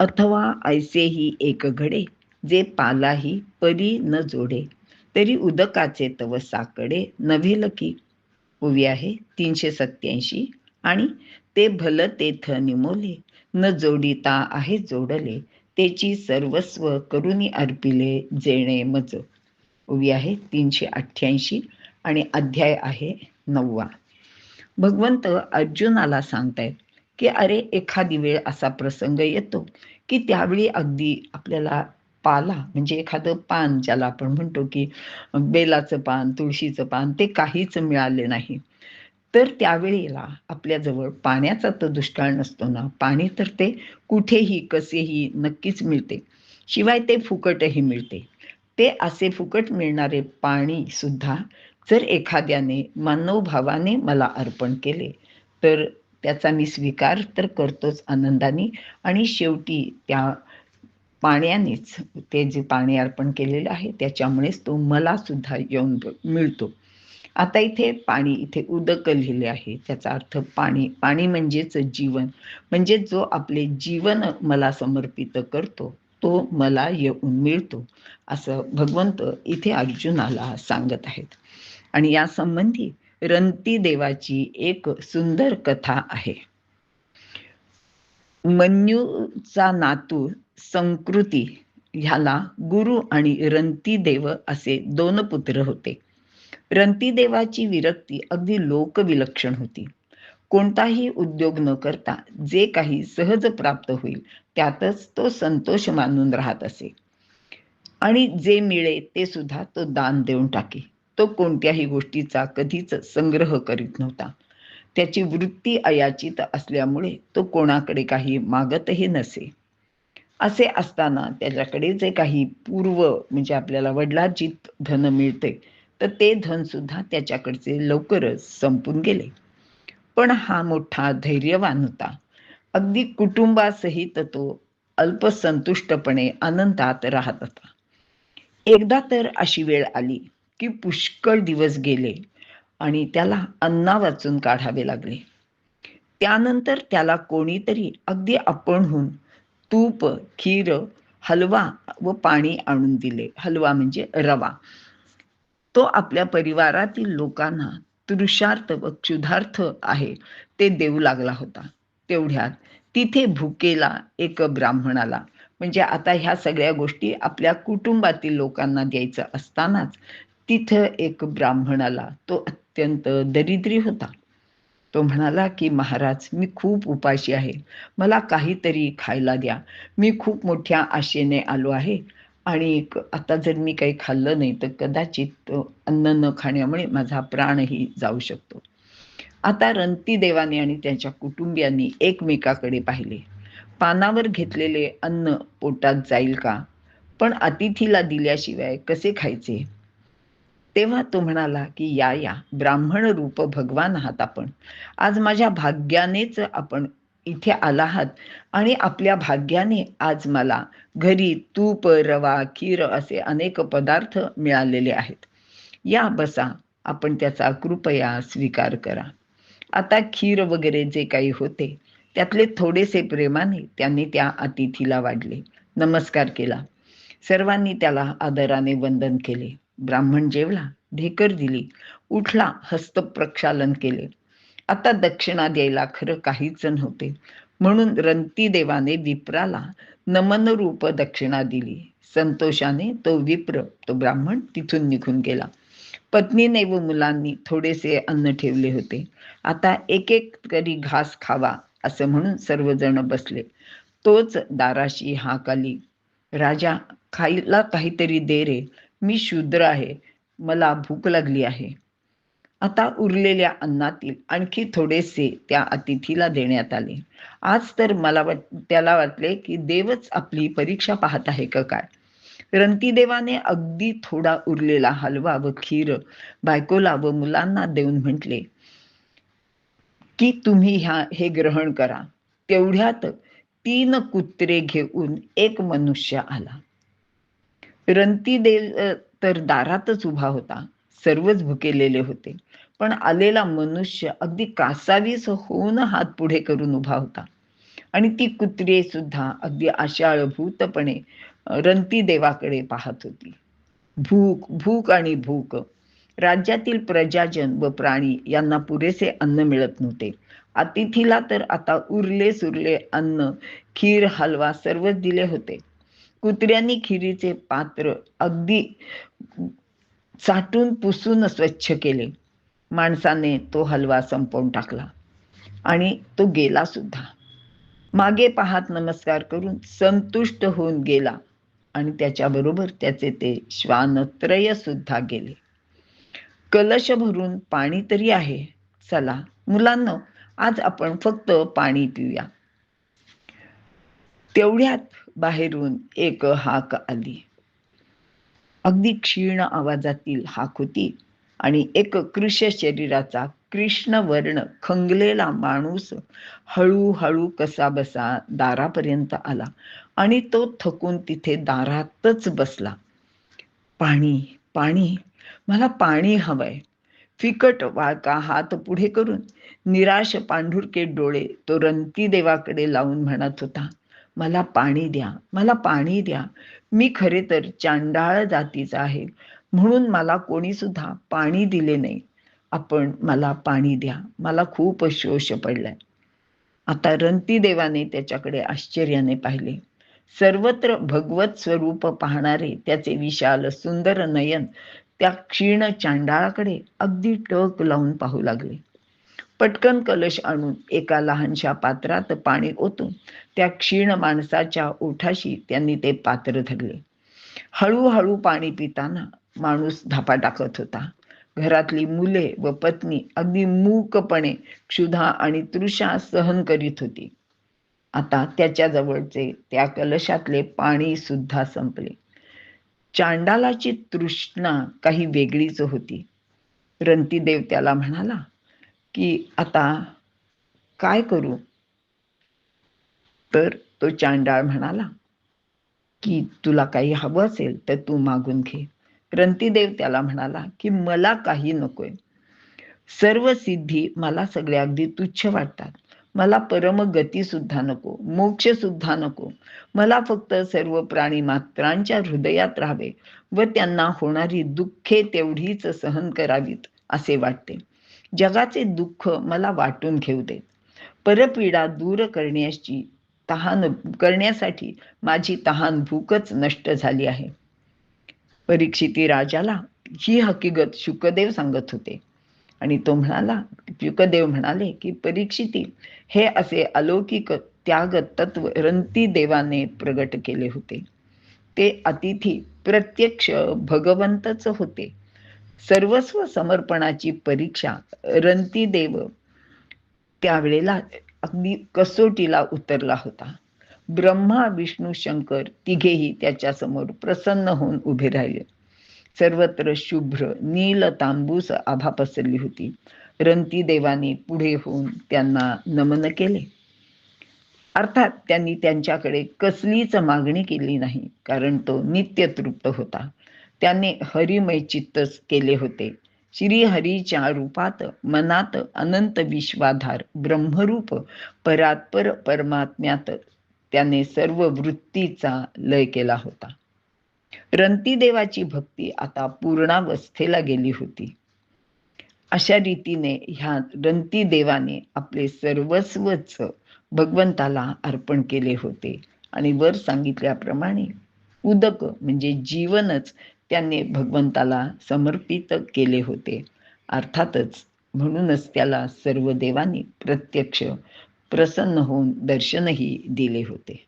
अथवा ऐसेही एक घडे जे पालाही परी न जोडे. तरी उदकाचे तव साकडे नव्हेल की उभी आहे तीनशे सत्याऐंशी आणि ते भल तेथ निमोले. न जोडिता आहे जोडले त्याची सर्वस्व करुणी अर्पिले जेणे मज. उभी आहे तीनशे अठ्ठ्याऐंशी आणि अध्याय आहे नववा. भगवंत अर्जुनाला सांगतायत की अरे एखादी वेळ असा प्रसंग येतो की त्यावेळी अगदी आपल्याला पाला म्हणजे एखादं पान ज्याला आपण म्हणतो की बेलाचं पान तुळशीचं पान ते काहीच मिळाले नाही. तर त्यावेळेला आपल्याजवळ पाण्याचा तर दुष्काळ नसतो ना. पाणी तर ते कुठेही कसेही नक्कीच मिळते. शिवाय ते फुकटही मिळते. ते असे फुकट मिळणारे पाणी सुद्धा जर एखाद्याने मानवभावाने मला अर्पण केले तर त्याचा मी स्वीकार तर करतोच आनंदाने. आणि शेवटी त्या पाण्यानेच ते जे पाणी अर्पण केलेलं आहे त्याच्यामुळेच तो मला सुद्धा येऊन मिळतो. आता इथे पाणी इथे उदक लिहिले आहे. त्याचा अर्थ पाणी पाणी म्हणजेच जीवन. म्हणजे जो आपले जीवन मला समर्पित करतो तो मला येऊन मिळतो. असं भगवंत इथे अर्जुनाला सांगत आहेत. आणि या संबंधी रंती देवाची एक सुंदर कथा आहे. मन्यूचा नातू संकृती ह्याला गुरु आणि रंती देव असे दोन पुत्र होते. रंती देवाची विरक्ती अगदी लोकविलक्षण होती. कोणताही उद्योग न करता जे काही सहज प्राप्त होईल त्यातच तो संतोष मानून राहत असे. आणि जे मिळे ते सुद्धा तो दान देऊन टाके. तो कोणत्याही गोष्टीचा कधीच संग्रह करीत नव्हता. त्याची वृत्ती अयाचित असल्यामुळे तो कोणाकडे काही मागतही नसे. असे असताना त्याच्याकडे जे काही पूर्व म्हणजे आपल्याला वडिलाजीत धन मिळते तर ते धन सुद्धा त्याच्याकडचे लवकरच संपून गेले. पण हा मोठा धैर्यवान होता. अगदी कुटुंबासहित तो अल्पसंतुष्टपणे आनंदात राहत होता. एकदा तर अशी वेळ आली की पुष्कळ दिवस गेले आणि त्याला अन्ना वाचून काढावे लागले. त्यानंतर त्याला कोणीतरी अगदी आपणहून तूप खीर हलवा व पाणी आणून दिले. हलवा म्हणजे रवा. तो आपल्या परिवारातील लोकांना तृषार्थ व क्षुधार्थ आहे ते देऊ लागला होता. तेवढ्यात तिथे भुकेला एक ब्राह्मणाला म्हणजे आता ह्या सगळ्या गोष्टी आपल्या कुटुंबातील लोकांना द्यायचं असतानाच तिथं एक ब्राह्मणाला तो अत्यंत दरिद्री होता. तो म्हणाला की महाराज मी खूप उपाशी आहे. मला काहीतरी खायला द्या. मी खूप मोठ्या आशेने आलो आहे. आणि आता जर मी काही खाल्लं नाही तर कदाचित अन्न न खाण्यामुळे माझा प्राणही जाऊ शकतो. आता रंती देवाने आणि त्यांच्या कुटुंबियांनी एकमेकाकडे पाहिले. पानावर घेतलेले अन्न पोटात जाईल का? पण अतिथीला दिल्याशिवाय कसे खायचे? तेव्हा तो म्हणाला की या या ब्राह्मण रूप भगवान आहात आपण. आज माझ्या भाग्यानेच आपण इथे आला आहात आणि आपल्या भाग्याने आज मला घरी तूप रवा खीर असे अनेक पदार्थ मिळालेले आहेत. या बसा आपण त्याचा कृपया स्वीकार करा. आता खीर वगैरे जे काही होते त्यातले थोडेसे प्रेमाने त्यांनी त्या अतिथीला वाढले. नमस्कार केला. सर्वांनी त्याला आदराने वंदन केले. ब्राह्मण जेवला ढेकर दिली उठला हस्त प्रक्षालन केले. आता दक्षिणा द्यायला खरं काहीच नव्हते. म्हणून रंती देवाने विप्राला नमन रूप दक्षिणा दिली. संतोषाने तो विप्र तो ब्राह्मण तिथून निघून गेला. पत्नीने व मुलांनी थोडेसे अन्न ठेवले होते. आता एक एक तरी घास खावा असं म्हणून सर्वजण बसले. तोच दाराशी हाक आली. राजा खायला काहीतरी दे रे. मी शूद्र आहे. मला भूक लागली आहे. आता उरलेल्या अन्नातील आणखी थोडेसे त्या अतिथीला देण्यात आले. आज तर मला वाट त्याला वाटले की देवच आपली परीक्षा पाहत आहे का काय? रंतीदेवाने अगदी थोडा उरलेला हलवा व खीर बायकोला व मुलांना देऊन म्हटले की तुम्ही ह्या हे ग्रहण करा. तेवढ्यात तीन कुत्रे घेऊन एक मनुष्य आला. रंती देल तर दारातच उभा होता. सर्वच भुकेलेले होते. पण आलेला मनुष्य अगदी कासावीस होऊन हात पुढे करून उभा होता. आणि ती कुत्रे सुद्धा अगदी आशाळभूतपणे रंती देवाकडे पाहत होती. भूक भूक आणि भूक. राज्यातील प्रजाजन व प्राणी यांना पुरेसे अन्न मिळत नव्हते. अतिथीला तर आता उरले सुरले अन्न खीर हलवा सर्वच दिले होते. कुत्र्यांनी खिरीचे पात्र अगदी साठून पुसून स्वच्छ केले. माणसाने तो हलवा संपवून टाकला आणि तो गेला सुद्धा. मागे पाहत नमस्कार करून संतुष्ट होऊन गेला आणि त्याच्याबरोबर त्याचे ते श्वानत्रय सुद्धा गेले. कलश भरून पाणी तरी आहे. चला मुलांना आज आपण फक्त पाणी पिऊया. तेवढ्यात बाहेरून एक हाक आली. अगदी क्षीण आवाजातील हाक होती आणि एक कृष शरीराचा कृष्ण वर्ण खंगलेला माणूस हळूहळू कसा बसा दारापर्यंत आला आणि तो थकून तिथे दारातच बसला. पाणी पाणी मला पाणी हवंय. फिकट वाळका हात पुढे करून निराश पांढुरके डोळे तो रंती देवाकडे लावून म्हणत होता मला पाणी द्या मला पाणी द्या. मी खरे तर चांडाळ जातीचा आहे. म्हणून मला कोणी सुद्धा पाणी दिले नाही. आपण मला पाणी द्या. मला खूप शोष पडलाय. आता रंती देवाने त्याच्याकडे आश्चर्याने पाहिले. सर्वत्र भगवत स्वरूप पाहणारे त्याचे विशाल सुंदर नयन त्या क्षीण चांडाळाकडे अगदी टक लावून पाहू लागले. पटकन कलश आणून एका लहानशा पात्रात पाणी ओतून त्या क्षीण माणसाच्या ओठाशी त्यांनी ते पात्र धरले. हळूहळू पाणी पिताना माणूस धापा टाकत होता. घरातली मुले व पत्नी अगदी मूकपणे क्षुधा आणि तृषा सहन करीत होती. आता त्याच्या जवळचे त्या कलशातले पाणी सुद्धा संपले. चांडालाची तृष्णा काही वेगळीच होती. रंतीदेव त्याला म्हणाला की आता काय करू? तर तो चांडाळ म्हणाला की तुला काही हवं असेल तर तू मागून घे. रंतीदेव त्याला म्हणाला की मला काही नकोय. सर्व सिद्धी मला सगळ्या अगदी तुच्छ वाटतात. मला परम गती सुद्धा नको मोक्ष सुद्धा नको. मला फक्त सर्व प्राणी मात्रांच्या हृदयात राहावे व त्यांना होणारी दुःखे तेवढीच सहन करावीत असे वाटते. जगाचे दुःख मला वाटून घेऊ देत परपीडा दूर करण्याची तहान करण्यासाठी माझी तहान भूकच नष्ट झाली आहे. परीक्षिती राजाला ही हकीकत शुकदेव सांगत होते. आणि तो म्हणाला शुकदेव म्हणाले की परीक्षिती हे असे अलौकिक त्याग तत्व रंती देवाने प्रगट केले होते. ते अतिथी प्रत्यक्ष भगवंतच होते. सर्वस्व समर्पणाची परीक्षा रंती देव त्यावेळेला अगदी कसोटीला उतरला होता. ब्रह्मा विष्णू शंकर तिघेही त्याच्यासमोर प्रसन्न होऊन उभे राहिले. सर्वत्र शुभ्र नील तांबूस आभा पसरली होती. रंती देवाने पुढे होऊन त्यांना नमन केले. अर्थात त्यांनी त्यांच्याकडे कसलीच मागणी केली नाही कारण तो नित्य तृप्त होता. त्याने हरिमय चित्तच केले होते. श्री हरीच्या रूपात मनात अनंत विश्वाधार ब्रह्मरूप परात्पर परमात्म्यात त्याने सर्व वृत्तीचा लय केला होता. रंतीदेवाची भक्ती आता पूर्णावस्थेला गेली होती. अशा रीतीने ह्या रंतीदेवाने आपले सर्वस्वच भगवंताला अर्पण केले होते. आणि वर सांगितल्याप्रमाणे उदक म्हणजे जीवनच त्याने भगवंताला समर्पित केले होते. अर्थातच म्हणूनच त्याला सर्व देवांनी प्रत्यक्ष प्रसन्न होऊन दर्शनही दिले होते.